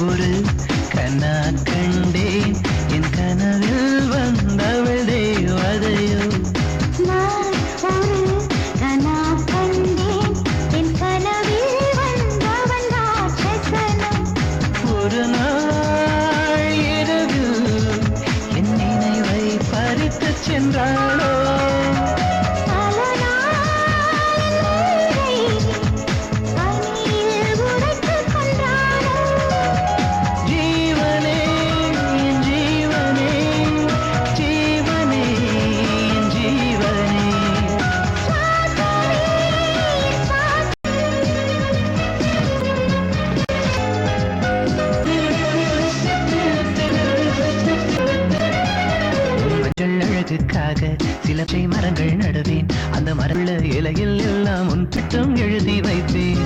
ஒரு கனா கண்டேன். என் கனவில் வந்தவள் தேவதையோ ஒரு చెందాడో. மஞ்சள் அழகுக்காக சில மரங்கள் நடுவேன். அந்த மரமுள்ள இலையில் எல்லாம் உன் திட்டம் எழுதி வைப்பேன்